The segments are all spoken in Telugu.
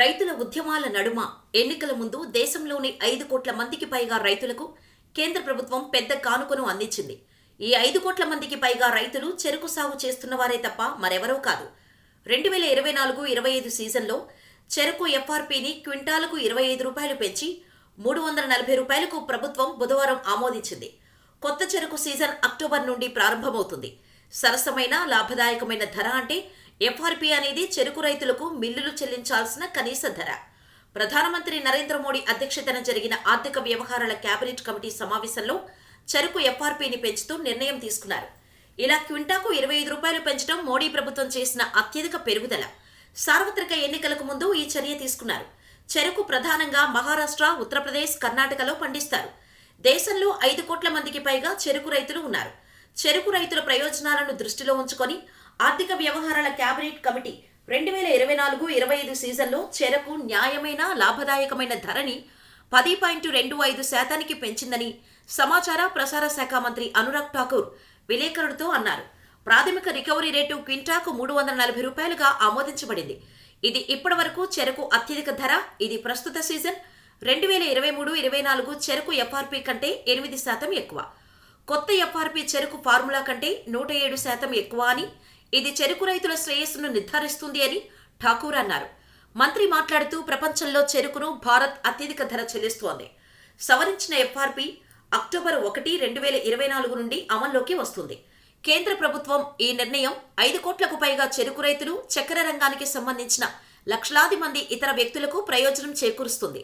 రైతుల ఉద్యమాల నడుమ. ఎన్నికల ముందు దేశంలోని ఐదు కోట్ల మందికి పైగా రైతులకు కేంద్ర ప్రభుత్వం పెద్ద కానుకను అందించింది. ఈ ఐదు కోట్ల మందికి పైగా రైతులు చెరుకు సాగు చేస్తున్నవారే తప్ప మరెవరూ కాదు. రెండు వేల ఇరవై నాలుగు ఇరవై ఐదు సీజన్లో చెరకు ఎఫ్ఆర్పిని క్వింటాలకు ఇరవై ఐదు రూపాయలు పెంచి మూడు వందల నలభై రూపాయలకు ప్రభుత్వం బుధవారం ఆమోదించింది. కొత్త చెరకు సీజన్ అక్టోబర్ నుండి ప్రారంభమవుతుంది. సరసమైన లాభదాయకమైన ధర అంటే ఎఫ్ఆర్పి అనేది చెరుకు రైతులకు మిల్లులు చెల్లించాల్సిన కనీస ధర. ప్రధానమంత్రి నరేంద్ర మోడీ అధ్యక్షతన జరిగిన ఆర్థిక వ్యవహారాల కేబినెట్ కమిటీ సమావేశంలో చెరుకు ఎఫ్ఆర్పీని పెంచుతూ నిర్ణయం తీసుకున్నారు. ఇలా క్వింటాకు ఇరవై ఐదు రూపాయలు పెంచడం మోడీ ప్రభుత్వం చేసిన అత్యధిక పెరుగుదల. సార్వత్రిక ఎన్నికలకు ముందు ఈ చర్య తీసుకున్నారు. చెరుకు ప్రధానంగా మహారాష్ట్ర ఉత్తరప్రదేశ్ కర్ణాటకలో పండిస్తారు. దేశంలో ఐదు కోట్ల మందికి పైగా చెరుకు రైతులు ఉన్నారు. చెరుకు రైతుల ప్రయోజనాలను దృష్టిలో ఉంచుకొని ఆర్థిక వ్యవహారాల కేబినెట్ కమిటీ రెండు వేల ఇరవై నాలుగు ఇరవై ఐదు సీజన్లో చెరకు న్యాయమైన లాభదాయకమైన ధరని పది పాయింట్ రెండు ఐదు శాతానికి పెంచిందని సమాచార ప్రసార శాఖ మంత్రి అనురాగ్ ఠాకూర్ విలేకరులతో అన్నారు. ప్రాథమిక రికవరీ రేటు క్వింటాకు మూడు వందల నలభై రూపాయలుగా ఆమోదించబడింది. ఇది ఇప్పటివరకు చెరకు అత్యధిక ధర ఇది ప్రస్తుత సీజన్ రెండు వేల ఇరవై మూడు ఇరవై నాలుగు చెరకు ఎఫ్ఆర్పి కంటే ఎనిమిది శాతం ఎక్కువ. కొత్త ఎఫ్ఆర్పి చెరకు ఫార్ములా కంటే నూట ఏడు శాతం ఎక్కువ అని ఇది చెరుకు రైతుల శ్రేయస్సును నిర్ధారిస్తుంది అని ఠాకూర్ అన్నారు. మంత్రి మాట్లాడుతూ ప్రపంచంలో చెరుకును భారత్ అత్యధిక ధర చెల్లిస్తోంది. సవరించిన ఎఫ్ఆర్పి అక్టోబర్ ఒకటి రెండు వేల ఇరవై నాలుగు నుండి అమల్లోకి వస్తుంది. కేంద్ర ప్రభుత్వం ఈ నిర్ణయం ఐదు కోట్లకు పైగా చెరుకు రైతులు చక్కెర రంగానికి సంబంధించిన లక్షలాది మంది ఇతర వ్యక్తులకు ప్రయోజనం చేకూరుస్తుంది.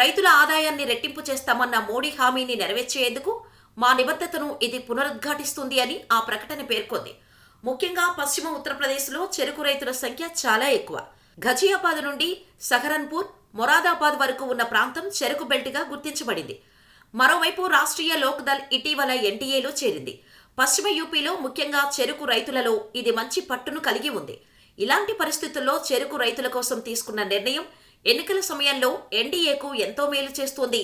రైతుల ఆదాయాన్ని రెట్టింపు చేస్తామన్న మోడీ హామీని నెరవేర్చేందుకు మా నిబద్ధతను ఇది పునరుద్ఘాటిస్తుంది అని ఆ ప్రకటన పేర్కొంది. ముఖ్యంగా పశ్చిమ ఉత్తరప్రదేశ్లో చెరుకు రైతుల సంఖ్య చాలా ఎక్కువ. ఘజియాబాద్ నుండి సహరన్పూర్ మొరాదాబాద్ వరకు ఉన్న ప్రాంతం చెరుకు బెల్ట్గా గుర్తించబడింది. మరోవైపు రాష్ట్రీయ లోక్దల్ ఇటీవల ఎన్డీఏలో చేరింది. పశ్చిమ యూపీలో ముఖ్యంగా చెరుకు రైతులలో ఇది మంచి పట్టును కలిగి ఉంది. ఇలాంటి పరిస్థితుల్లో చెరుకు రైతుల కోసం తీసుకున్న నిర్ణయం ఎన్నికల సమయంలో ఎన్డీఏకు ఎంతో మేలు చేస్తోంది